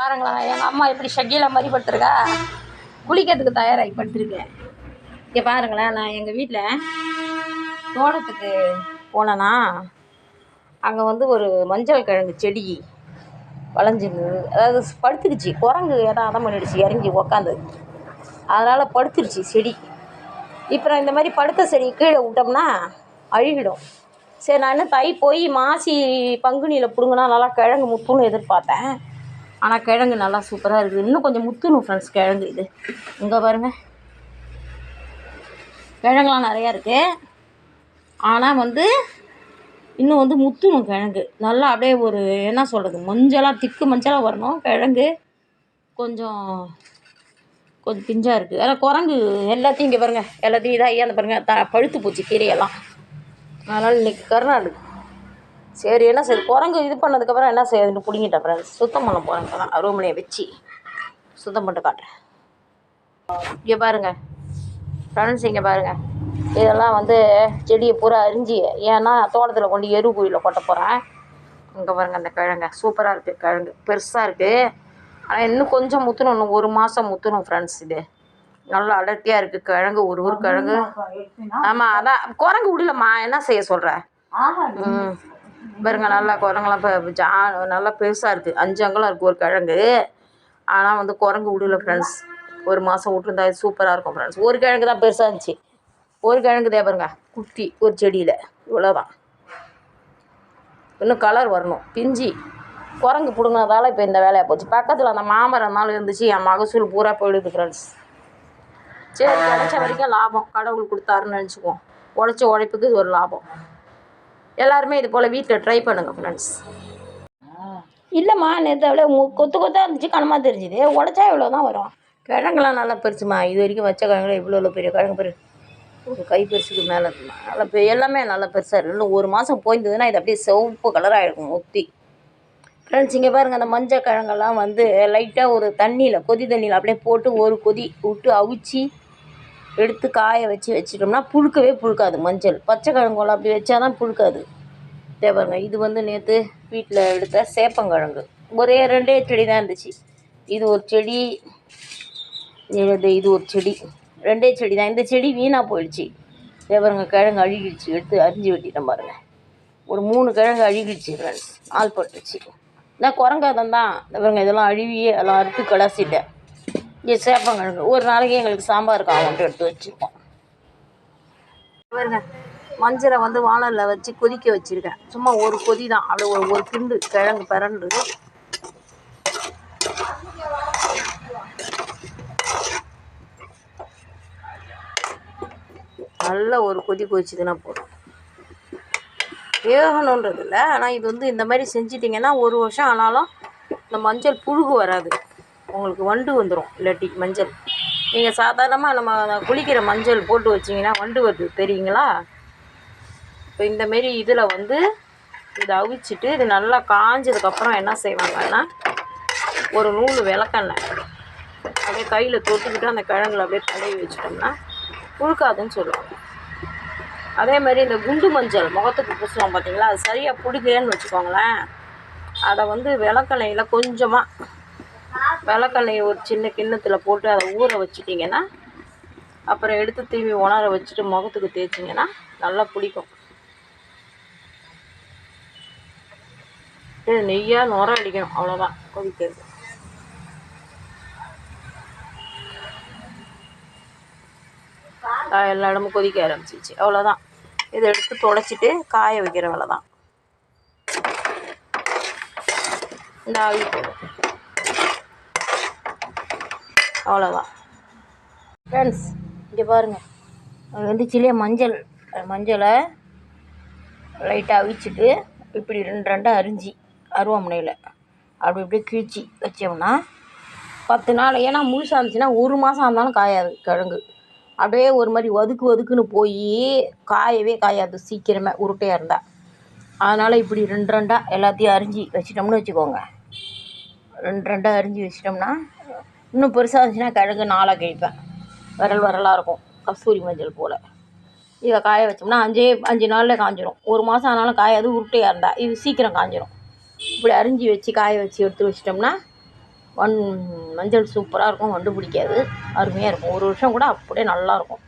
பாருங்களேன் எங்கள் அம்மா எப்படி ஷக்கீலா மாதிரி படுத்துருக்கா குளிக்கிறதுக்கு தயாராகி படுத்துருக்கேன் இங்கே பாருங்களேன் நான் எங்கள் வீட்டில் தோட்டத்துக்கு போனேன்னா அங்கே வந்து ஒரு மஞ்சள் கிழங்கு செடி வளைஞ்சிருந்தது. அதாவது படுத்துக்குச்சு குரங்கு ஏதாவது அதம் பண்ணிடுச்சு இறங்கி உக்காந்து. அதனால் படுத்துருச்சு செடி. இப்போ இந்த மாதிரி படுத்த செடி கீழே விட்டோம்னா அழுகிடும். சரி நான் என்ன தை போய் மாசி பங்குனியில் பிடுங்கினா நல்லா கிழங்கு முத்துன்னு எதிர்பார்த்தேன். ஆனால் கிழங்கு நல்லா சூப்பராக இருக்குது. இன்னும் கொஞ்சம் முத்துணும் ஃப்ரெண்ட்ஸ் கிழங்கு இது. இங்கே பாருங்கள் கிழங்குலாம் நிறையா இருக்குது ஆனால் வந்து இன்னும் வந்து முத்துணும் கிழங்கு. நல்லா அப்படியே ஒரு என்ன சொல்கிறது மஞ்சளாக திக்கு மஞ்சளாக வரணும். கிழங்கு கொஞ்சம் கொஞ்சம் பிஞ்சாக இருக்குது ஆனால் குரங்கு எல்லாத்தையும் இங்கே பாருங்கள் எல்லாத்தையும் இதாக அந்த பாருங்கள் த பழுத்து போச்சு கீரையெல்லாம். அதனால் இன்றைக்கி கருநாள். சரி என்ன செய்யுது குரங்கு இது பண்ணதுக்கப்புறம் என்ன செய்யுதுன்னு பிடிங்கிட்டேன் ஃப்ரெண்ட்ஸ் சுத்தம் பண்ண போகிறேன் இப்போ தான் அருவமனையை வச்சு சுத்தம் பண்ணிட்டு காட்டுறேன். இங்கே பாருங்கள் ஃப்ரெண்ட்ஸ் இங்கே பாருங்கள் இதெல்லாம் வந்து செடியை பூரா அரிஞ்சு ஏன்னா தோட்டத்தில் கொண்டு எரு குழியில் கொட்ட போகிறேன் இங்கே பாருங்கள் அந்த கிழங்க. சூப்பராக இருக்குது கிழங்கு. பெருசாக இருக்குது ஆனால் இன்னும் கொஞ்சம் முத்தணும். இன்னும் ஒரு மாதம் முத்தணும் ஃப்ரெண்ட்ஸ் இது. நல்லா அடர்த்தியாக இருக்குது கிழங்கு. ஒரு ஒரு கிழங்கு. ஆமாம் அதான் குரங்கு விடலம்மா என்ன செய்ய சொல்கிற ம். பாருங்கள் நல்லா குரங்கெல்லாம் இப்போ ஜா நல்லா பெருசாக இருக்குது அஞ்சு அங்கலம் இருக்குது ஒரு கிழங்கு. ஆனால் வந்து குரங்கு விடல ஃப்ரெண்ட்ஸ் ஒரு மாதம் விட்டுருந்தா சூப்பராக இருக்கும் ஃப்ரெண்ட்ஸ் ஒரு கிழங்கு தான் பெருசாக இருந்துச்சு. ஒரு கிழங்கு தே பாருங்க குட்டி ஒரு செடியில். இவ்வளோதான் இன்னும் கலர் வரணும். பிஞ்சி. குரங்கு பிடுங்கினதால இப்போ இந்த வேலையாக போச்சு. பக்கத்தில் அந்த மாமரம்னாலும் இருந்துச்சு. என் மகசூல் பூரா போயிடுது ஃப்ரெண்ட்ஸ் சரி கிடைச்ச வரைக்கும் லாபம். கடவுள் கொடுத்தாருன்னு நினச்சிக்குவோம். உழைச்ச உழைப்புக்கு இது ஒரு லாபம். எல்லாருமே இது போல் வீட்டில் ட்ரை பண்ணுங்க ஃப்ரெண்ட்ஸ் இல்லைம்மா நேற்று அவ்வளோ கொத்து கொத்தாக இருந்துச்சு கனமாக தெரிஞ்சுது. உடச்சா இவ்வளோ தான் வரும்? கிழங்குலாம் நல்லா பெருசுமா? இது வரைக்கும் வச்ச கிழங்குல இவ்வளோ இவ்வளோ பெரிய கிழங்கு பெரு. ஒரு கை பெருசுக்கு மேலே நல்லா பெ எல்லாமே நல்லா பெருசாக இருக்குது இன்னும் ஒரு மாதம் போயிருந்ததுன்னா இது அப்படியே சிவப்பு கலராக இருக்கும் முத்தி. ஃப்ரெண்ட்ஸ் இங்கே பாருங்கள் அந்த மஞ்சள் கிழங்கெல்லாம் வந்து லைட்டாக ஒரு தண்ணியில் கொதி தண்ணியில் அப்படியே போட்டு ஒரு கொதி விட்டு அவிச்சு எடுத்து காய வச்சு வச்சிட்டோம்னா புழுக்கவே புழுக்காது மஞ்சள். பச்சை கிழங்குலாம் அப்படி வச்சா தான் புழுக்காது. தேவைங்க இது வந்து நேற்று வீட்டில் எடுத்த சேப்பங்கிழங்கு. ஒரே ரெண்டே செடி தான் இருந்துச்சு. இது ஒரு செடி இது இது ஒரு செடி. ரெண்டே செடி தான். இந்த செடி வீணாக போயிடுச்சு. தேவருங்க கிழங்கு அழுகிடுச்சு. எடுத்து அரிஞ்சு வெட்டிட்டேன் பாருங்கள் ஒரு மூணு கிழங்கு அழுகிடுச்சு ஃப்ரெண்ட்ஸ் ஆள் பட்டுச்சு. நான் குரங்காதம் தான். தேவருங்க இதெல்லாம் அழுவியே எல்லாம் அறுத்து கடாசிட்டேன் இங்கே சேப்பங்கிழங்கு. ஒரு நாளைக்கு எங்களுக்கு சாம்பாருக்கு ஆகும்ட்டு எடுத்து வச்சுருக்கோம். பாருங்க. மஞ்சளை வந்து வானலில் வச்சு கொதிக்க வச்சுருக்கேன். சும்மா ஒரு கொதி தான் அப்படியே ஒரு ஒரு கிண்டு கிழங்கு பிறண்டு. நல்ல ஒரு கொதி கொதிச்சுதுன்னா போதும். வேகணுன்றது இல்லை ஆனால் இது வந்து இந்த மாதிரி செஞ்சிட்டிங்கன்னா ஒரு வருஷம் ஆனாலும் இந்த மஞ்சள் புழுகு வராது. உங்களுக்கு வண்டு வந்துடும் இல்லாட்டி மஞ்சள். நீங்கள் சாதாரணமாக நம்ம குளிக்கிற மஞ்சள் போட்டு வச்சிங்கன்னா வண்டு வருது. தெரியுங்களா? இப்போ இந்தமாரி இதில் வந்து இதை அவிச்சிட்டு இது நல்லா காஞ்சதுக்கப்புறம் என்ன செய்வாங்கன்னா ஒரு நூல் விளக்கெண்ணெய் அப்படியே கையில் தொட்டுக்கிட்டு அந்த கிழங்குல அப்படியே தடவி வச்சிட்டோம்னா புழுக்காதுன்னு சொல்லுவாங்க. அதே மாதிரி இந்த குண்டு மஞ்சள் முகத்துக்கு பூசுவோம் பார்த்தீங்களா அது சரியாக பிடிக்கலன்னு வச்சுக்கோங்களேன். அதை வந்து விளக்கெண்ணெயில் கொஞ்சமாக விளக்கெண்ணெய் ஒரு சின்ன கிண்ணத்தில் போட்டு அதை ஊற வச்சிட்டிங்கன்னா அப்புறம் எடுத்து தீவி உணர வச்சுட்டு முகத்துக்கு தேய்ச்சிங்கன்னா நல்லா பிடிக்கும் இது நெய்யாக நுர அடிக்கணும். அவ்வளோதான் கொதிக்கிறது. எல்லா இடமும் கொதிக்க ஆரம்பிச்சிச்சு அவ்வளோதான் இதை எடுத்து தொடச்சிட்டு காய வைக்கிற வேலை தான் இந்த ஆவி போடும் அவ்வளோதான் ஃப்ரெண்ட்ஸ் இங்கே பாருங்கள் அது வந்து சிலிய மஞ்சள் மஞ்சளை லைட்டாக அவிச்சிட்டு இப்படி ரெண்டு ரெண்டாக அரிஞ்சு. அருவாமனையில். அப்படி இப்படி கிழிச்சி வச்சோம்னா பத்து நாள் ஏன்னா முழுசாக இருந்துச்சுன்னா ஒரு மாதம் இருந்தாலும் காயாது கிழங்கு. அப்படியே ஒரு மாதிரி ஒதுக்கு ஒதுக்குன்னு போய் காயவே காயாது சீக்கிரமே உருட்டையாக இருந்தால் அதனால் இப்படி ரெண்டு ரெண்டாக எல்லாத்தையும் அரிஞ்சு வச்சிட்டோம்னு வச்சுக்கோங்க. ரெண்டு ரெண்டாக அரிஞ்சு வச்சிட்டோம்னா இன்னும் பெருசாக இருந்துச்சுன்னா கிழங்கு நாளாக கிழிப்பேன். விரல் விரலாக இருக்கும் கஸ்தூரி மஞ்சள் போல். இதை காய வச்சோம்னா அஞ்சே அஞ்சு நாளில் காஞ்சிரும். ஒரு மாதம் ஆனாலும் காயாது உருட்டையாக இருந்தால் இது சீக்கிரம் காஞ்சிரும். இப்படி அரிஞ்சு வச்சு காய வச்சு எடுத்து வச்சிட்டோம்னா வண் மஞ்சள் சூப்பராக இருக்கும் வண்டு பிடிக்காது அருமையாக இருக்கும். ஒரு வருஷம் கூட அப்படியே நல்லாயிருக்கும்